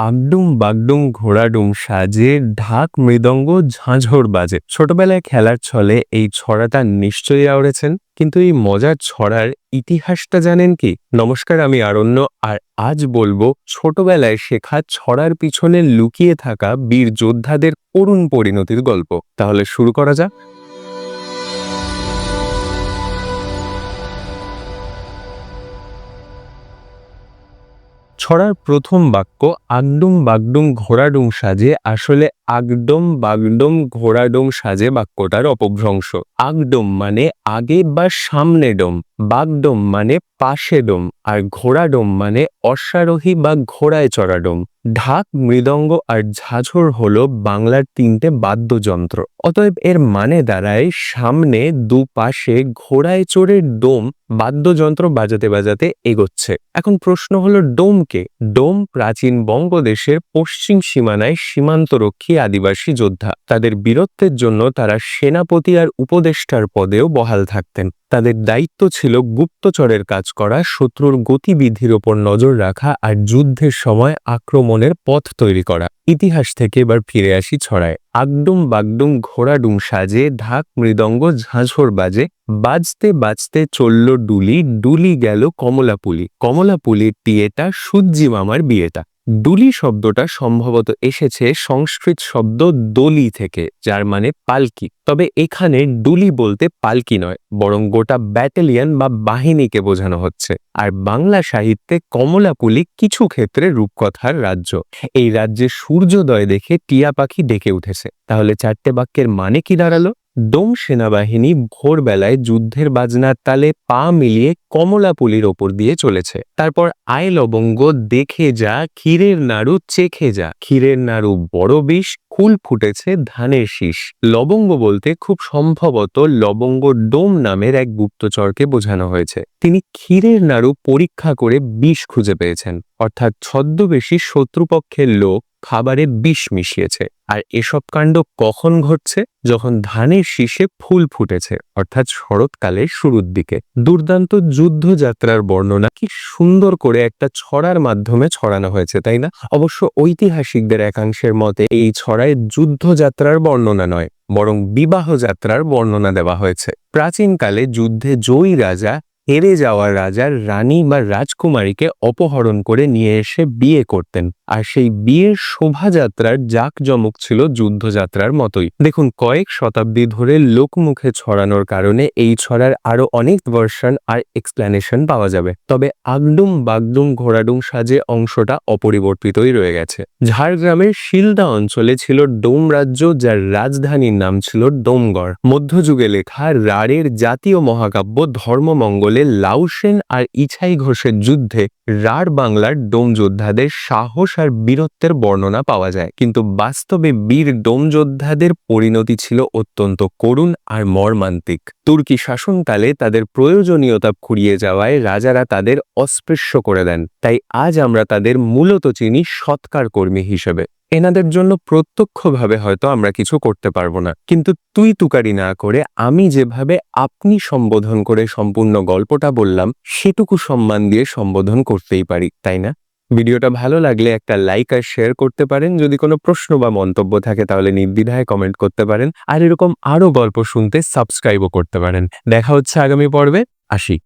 আগডুম বাগডুম, ঘোড়াডুম, সাজে, ঢাক, মৃদঙ্গ, ঝাঁঝর বাজে। ছোটবেলায় খেলার ছলে এই ছড়াটা নিশ্চয়ই আওড়েছেন, কিন্তু এই মজার ছড়ার ইতিহাসটা জানেন কি? নমস্কার, আমি আরণ্য, আর আজ বলব ছোটবেলায় শেখা ছড়ার পিছনে লুকিয়ে থাকা বীর যোদ্ধাদের করুণ পরিণতির গল্প। তাহলে শুরু করা যাক। ছড়ার প্রথম বাক্য আগডুম বাগডুম ঘোড়াডুম সাজে আসলে আগডম বাগডম ঘোড়াডুম সাজে বাক্যটার অপভ্রংশ। আগডম মানে আগে বা সামনে ডোম, বাগডম মানে পাশে ডোম, আর ঘোড়াডোম মানে অশ্বারোহী বা ঘোড়ায় চড়া ডোম। ঢাক, মৃদঙ্গ আর ঝাঝর হল বাংলার তিনটে বাদ্যযন্ত্র। অতএব এর মানে দাঁড়ায় সামনে, দুপাশে, ঘোড়ায় চড়ে ডোম, বাদ্যযন্ত্র বাজাতে বাজাতে এগোচ্ছে। এখন প্রশ্ন হলো, ডোমকে? ডোম প্রাচীন বঙ্গদেশের পশ্চিম সীমানায় সীমান্তরক্ষী আদিবাসী যোদ্ধা। তাদের বীরত্বের জন্য তারা সেনাপতি আর উপদেষ্টার পদেও বহাল থাকতেন। তাদের দায়িত্ব ছিল গুপ্তচরের কাজ করা, শত্রুর গতিবিধির ওপর নজর রাখা আর যুদ্ধের সময় আক্রমণের পথ তৈরি করা। ইতিহাস থেকে এবার ফিরে আসি ছড়ায়। আগডুম বাগডুম ঘোড়াডুম সাজে, ঢাক মৃদঙ্গ ঝাঁঝর বাজে, বাজতে বাজতে চলল ডুলি ডুলি গেল কমলাপুলি। কমলাপুলির টিয়েটা সূর্যি মামার বিয়েটা। ডুলি শব্দটা সম্ভবত এসেছে সংস্কৃত শব্দ দলি থেকে, যার মানে পালকি। তবে এখানে ডুলি বলতে পালকি নয়, বরং গোটা ব্যাটালিয়ন বা বাহিনীকে বোঝানো হচ্ছে। আর বাংলা সাহিত্যে কমলাপুলি কিছু ক্ষেত্রে রূপকথার রাজ্য। এই রাজ্যে সূর্যোদয় দেখে টিয়া পাখি ডেকে উঠেছে। তাহলে চারটে বাক্যের মানে কি দাঁড়াল? ডোম সেনাবাহিনী ভোরবেলায় যুদ্ধের বাজনার তালে পা মিলিয়ে কমলাপুলির ওপর দিয়ে চলেছে। তারপর আয় লবঙ্গ দেখে যা, ক্ষীরের নাড়ু চেখে যা। ক্ষীরের নাড়ু বড় বিষ ফুল ফুটেছে ধানের শীষ। লবঙ্গ বলতে খুব সম্ভবত লবঙ্গ ডোম নামের এক গুপ্তচরকে বোঝানো হয়েছে। তিনি ক্ষীরের নাড়ু পরীক্ষা করে বিষ খুঁজে পেয়েছেন। অর্থাৎ ছদ্মবেশী শত্রুপক্ষের লোক খাবারে বিষ মিশিয়েছে। আর এসব কাণ্ড কখন ঘটছে? যখন ধানের শীষে ফুল ফুটেছে, অর্থাৎ শরৎকালের শুরুর দিকে। দুর্দান্ত যুদ্ধযাত্রার বর্ণনা কি সুন্দর করে একটা ছড়ার মাধ্যমে ছড়ানো হয়েছে, তাই না? অবশ্য ঐতিহাসিকদের একাংশের মতে এই ছড়ায় যুদ্ধযাত্রার বর্ণনা নয়, বরং বিবাহ যাত্রার বর্ণনা দেওয়া হয়েছে। প্রাচীনকালে যুদ্ধে জয়ী রাজা, হেরে যাওয়া রাজার রানী বা রাজকুমারীকে অপহরণ করে নিয়ে এসে বিয়ে করতেন। আর সেই বিয়ের শোভাযাত্রার জাঁকজমক ছিল যুদ্ধযাত্রার মতোই। দেখুন, কয়েক শতাব্দী ধরে লোকমুখে ছড়ানোর কারণে এই ছড়ার আরও অনেক ভার্সন আর এক্সপ্লেনেশন পাওয়া যাবে। তবে আগডুম বাগডুম ঘোড়াডুম সাজে অংশটা অপরিবর্তিতই রয়ে গেছে। ঝাড়গ্রামের শিলদা অঞ্চলে ছিল ডোম রাজ্য, যার রাজধানীর নাম ছিল ডোমগড়। মধ্যযুগে লেখা রাড়ের জাতীয় মহাকাব্য ধর্মমঙ্গলে লাউসেন আর ইছাই ঘোষের যুদ্ধে রাঢ় বাংলার ডোম যোদ্ধাদের সাহস আর বীরত্বের বর্ণনা পাওয়া যায়। কিন্তু বাস্তবে বীর ডোমযোদ্ধাদের পরিণতি ছিল অত্যন্ত করুণ আর মর্মান্তিক। তুর্কি শাসনকালে তাদের প্রয়োজনীয়তা ফুরিয়ে যাওয়ায় রাজারা তাদের অস্পৃশ্য করে দেন। তাই আজ আমরা তাদের মূলত চিনি সৎকার কর্মী হিসেবে। এনাদের জন্য প্রত্যক্ষভাবে হয়তো আমরা কিছু করতে পারব না। কিন্তু তুই তুকারি না করে আমি যেভাবে আপনি সম্বোধন করে সম্পূর্ণ গল্পটা বললাম, সেটুকু সম্মান দিয়ে সম্বোধন করতেই পারি, তাই না? ভিডিওটা ভালো লাগলে একটা লাইক আর শেয়ার করতে পারেন। যদি কোনো প্রশ্ন বা মন্তব্য থাকে তাহলে নির্দ্বিধায় কমেন্ট করতে পারেন। আর এরকম আরও গল্প শুনতে সাবস্ক্রাইবও করতে পারেন। দেখা হচ্ছে আগামী পর্বে। আসি।